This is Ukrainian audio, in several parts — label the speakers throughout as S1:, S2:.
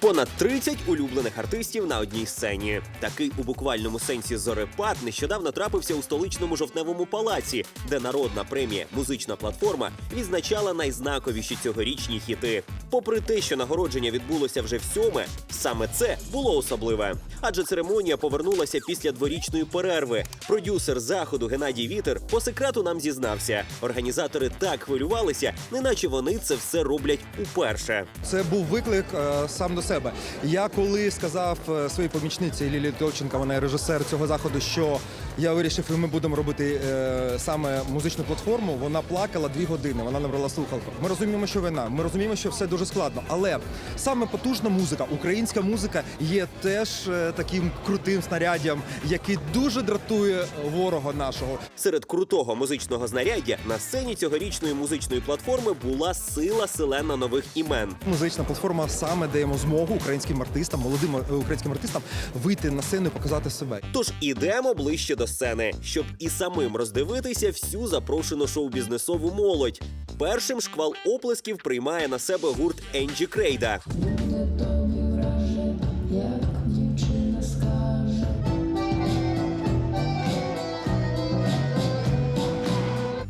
S1: Понад 30 улюблених артистів на одній сцені. Такий у буквальному сенсі зорепад нещодавно трапився у столичному жовтневому палаці, де народна премія Музична платформа відзначала найзнаковіші цьогорічні хіти. Попри те, що нагородження відбулося вже всьоме, саме це було особливе. Адже церемонія повернулася після дворічної перерви. Продюсер заходу Геннадій Вітер по секрету нам зізнався. Організатори так хвилювалися, неначе вони це все роблять уперше.
S2: Це був виклик е, сам до себе. Я коли сказав е, своїй помічниці Лілі Товченка, вона режисер цього заходу, що я вирішив, ми будемо робити е, саме музичну платформу. Вона плакала дві години. Вона набрала слухалку. Ми розуміємо, що вина. Ми розуміємо, що все дуже складно. Але саме потужна музика, українська музика, є теж е, таким крутим снаряддям, який дуже дратує ворога нашого.
S1: Серед крутого музичного знаряддя на сцені цьогорічної музичної платформи була сила селена нових імен.
S2: Музична платформа саме дає змогу українським артистам, молодим е, українським артистам вийти на сцену і показати себе.
S1: Тож ідемо ближче до сцени, щоб і самим роздивитися всю запрошену шоу-бізнесову молодь. Першим шквал оплесків приймає на себе гурт Енджі Крейда.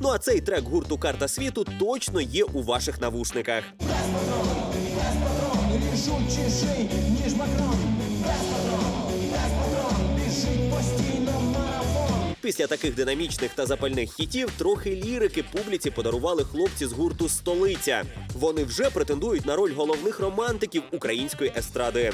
S1: Ну а цей трек гурту Карта світу точно є у ваших навушниках.
S3: Рішучіший, ніж Макрон,
S1: Після таких динамічних та запальних хітів трохи лірики публіці подарували хлопці з гурту Столиця. Вони вже претендують на роль головних романтиків української естради.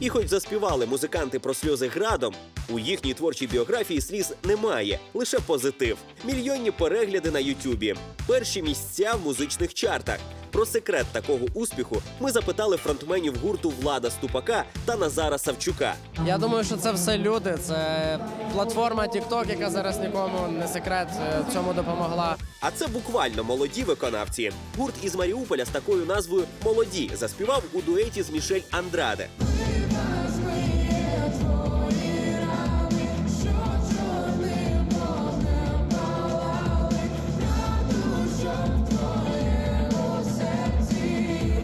S1: І хоч заспівали музиканти про сльози градом, у їхній творчій біографії сліз немає, лише позитив. Мільйонні перегляди на Ютубі, перші місця в музичних чартах. Про секрет такого успіху ми запитали фронтменів гурту Влада Ступака та Назара Савчука.
S4: Я думаю, що це все люди. Це платформа TikTok, яка зараз нікому не секрет е, в цьому допомогла.
S1: А це буквально молоді виконавці. Гурт із Маріуполя з такою назвою Молоді заспівав у дуеті з Мішель Андраде.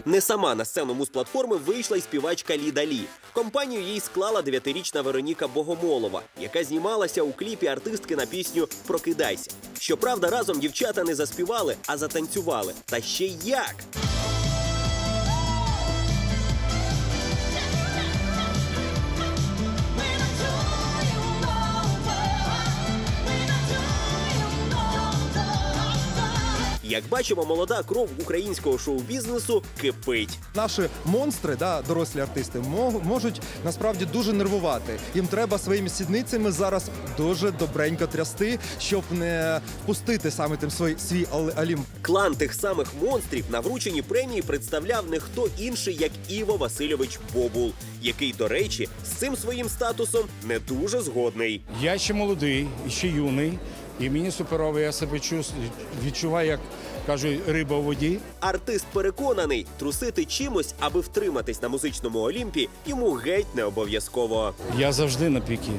S1: Не сама на сцену музплатформи вийшла й співачка Ліда Лі. Компанію їй склала дев'ятирічна Вероніка Богомолова, яка знімалася у кліпі артистки на пісню Прокидайся. Щоправда, разом дівчата не заспівали, а затанцювали. Та ще як! Як бачимо, молода кров українського шоу-бізнесу кипить.
S2: Наші монстри, да, дорослі артисти, можуть насправді дуже нервувати. Їм треба своїми сідницями зараз дуже добренько трясти, щоб не впустити саме тим свій, свій алім.
S1: Клан тих самих монстрів на врученні премії представляв не хто інший, як Іво Васильович Бобул, який, до речі, з цим своїм статусом не дуже згодний.
S5: Я ще молодий, ще юний, і мені суперово, я себе відчуваю, як кажуть, риба у воді.
S1: Артист переконаний, трусити чимось, аби втриматись на музичному олімпі, йому геть не обов'язково.
S5: Я завжди на піки.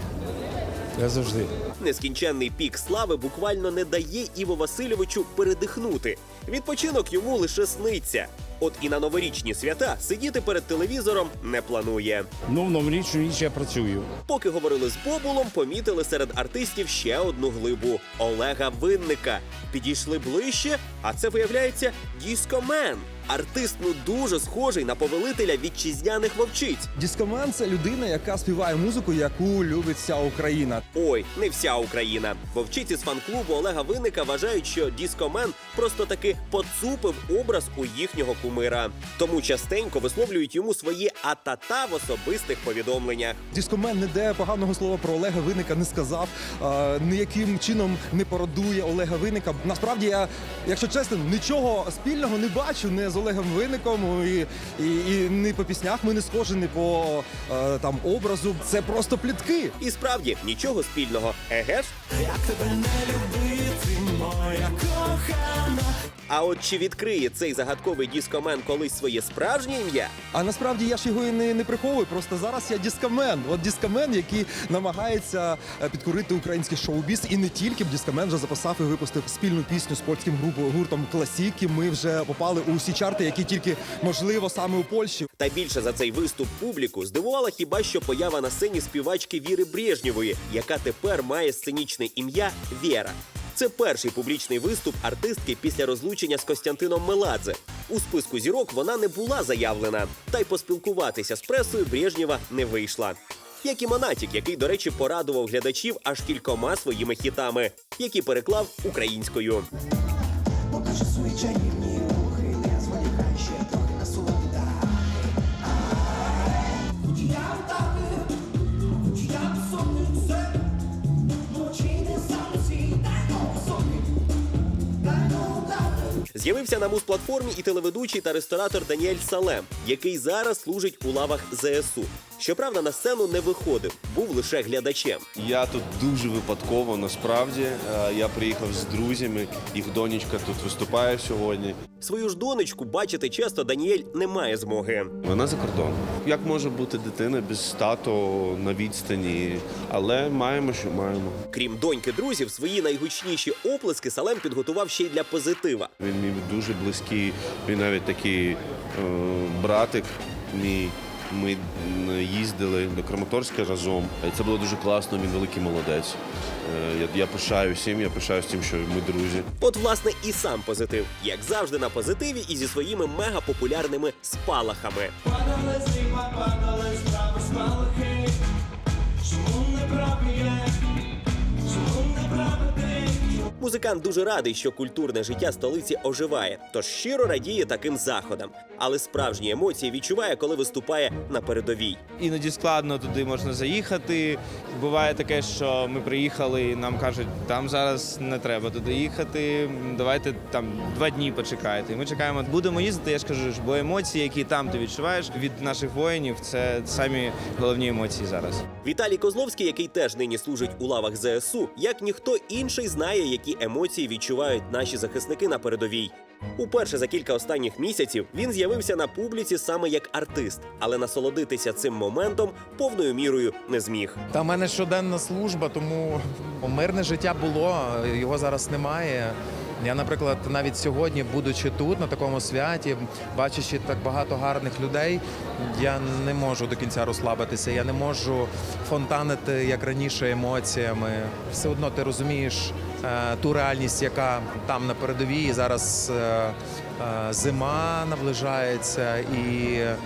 S5: Я завжди.
S1: Нескінченний пік слави буквально не дає Іво Васильовичу передихнути. Відпочинок йому лише сниться. От і на новорічні свята сидіти перед телевізором не планує.
S5: Ну, в новорічну ніч я працюю.
S1: Поки говорили з Бобулом, помітили серед артистів ще одну глибу Олега Винника. Підійшли ближче, а це виявляється діскомен. Артист ну дуже схожий на повелителя вітчизняних вовчиць.
S2: Дискомен це людина, яка співає музику, яку любить вся Україна.
S1: Ой, не вся Україна. Вовчиці з фан-клубу Олега Винника вважають, що діскомен просто таки поцупив образ у їхнього кумира. Тому частенько висловлюють йому свої атата в особистих повідомленнях.
S2: Дискомен ніде поганого слова про Олега Винника не сказав, е, ніяким чином не пародує Олега Винника. Насправді я, якщо чесно, нічого спільного не бачу не з Олегом Винником і, і, і не по піснях ми не схожі, не по е, там образу. Це просто плітки.
S1: І справді нічого спільного. Еге ж?
S3: Як тебе не любити, ти моя кохана.
S1: А от чи відкриє цей загадковий дискомен колись своє справжнє ім'я?
S2: А насправді я ж його і не, не приховую. Просто зараз я дискамен. От дискамен, який намагається е, підкорити український шоу-біз, і не тільки б дискамен вже записав і випустив спільну пісню з польським групою гуртом Класіки. Ми вже попали у всі чарти, які тільки можливо саме у Польщі.
S1: Та більше за цей виступ публіку здивувала хіба що поява на сцені співачки Віри Брежнєвої, яка тепер має сценічне ім'я Вєра. Це перший публічний виступ артистки після розлучення з Костянтином Меладзе. У списку зірок вона не була заявлена, та й поспілкуватися з пресою Брежнєва не вийшла. Як і Монатік, який, до речі, порадував глядачів аж кількома своїми хітами, які переклав українською.
S3: Покажи свої чарівні рухи, не зволікай ще трохи насолоди
S1: З'явився на муз-платформі і телеведучий та ресторатор Даніель Салем, який зараз служить у лавах ЗСУ. Щоправда, на сцену не виходив, був лише глядачем.
S6: Я тут дуже випадково насправді. Е, Я приїхав з друзями, їх донечка тут виступає сьогодні.
S1: Свою ж донечку бачити часто Даніель не має змоги.
S6: Вона за кордоном. Як може бути дитина без тато на відстані? Але маємо, що маємо.
S1: Крім доньки друзів, свої найгучніші оплески Салем підготував ще й для позитива.
S6: Він мій дуже близький, він навіть такий е, братик мій. Ми їздили до Краматорська разом. Це було дуже класно. Він великий молодець. Е, Я, я пишаюсь всім, я пишаюсь тим, що ми друзі.
S1: От, власне, і сам позитив, як завжди на позитиві і зі своїми мегапопулярними спалахами.
S3: Падали зима, падали справи спалахи. Чому не правий
S1: Музикант дуже радий, що культурне життя столиці оживає, тож щиро радіє таким заходам. Але справжні емоції відчуває, коли виступає на передовій.
S7: Іноді складно туди можна заїхати. Буває таке, що ми приїхали і нам кажуть, там зараз не треба туди їхати. Давайте там два дні почекайте. І ми чекаємо. Будемо їздити. Я ж кажу, бо емоції, які там ти відчуваєш від наших воїнів, це самі головні емоції зараз.
S1: Віталій Козловський, який теж нині служить у лавах ЗСУ, як ніхто інший знає, які емоції відчувають наші захисники на передовій. Уперше за кілька останніх місяців він з'явився на публіці саме як артист, але насолодитися цим моментом повною мірою не зміг.
S8: Та в мене щоденна служба, тому мирне життя було, його зараз немає. Я, наприклад, навіть сьогодні, будучи тут на такому святі, бачачи так багато гарних людей, я не можу до кінця розслабитися. Я не можу фонтанити як раніше емоціями. Все одно ти розумієш ту реальність, яка там на передовій. І Зараз е, е, зима наближається, і е,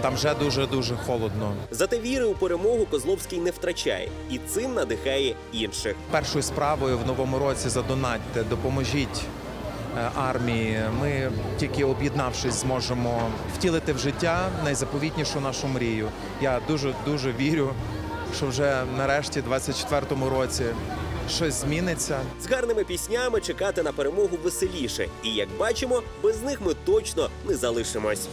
S8: там вже дуже дуже холодно.
S1: Зате віри у перемогу Козловський не втрачає і цим надихає інших.
S8: першою справою в новому році задонатьте, допоможіть е, армії. Ми тільки об'єднавшись зможемо втілити в життя найзаповітнішу нашу мрію. Я дуже дуже вірю, що вже нарешті, в 24-му році, щось зміниться.
S1: З гарними піснями чекати на перемогу веселіше. І як бачимо, без них ми точно не залишимось.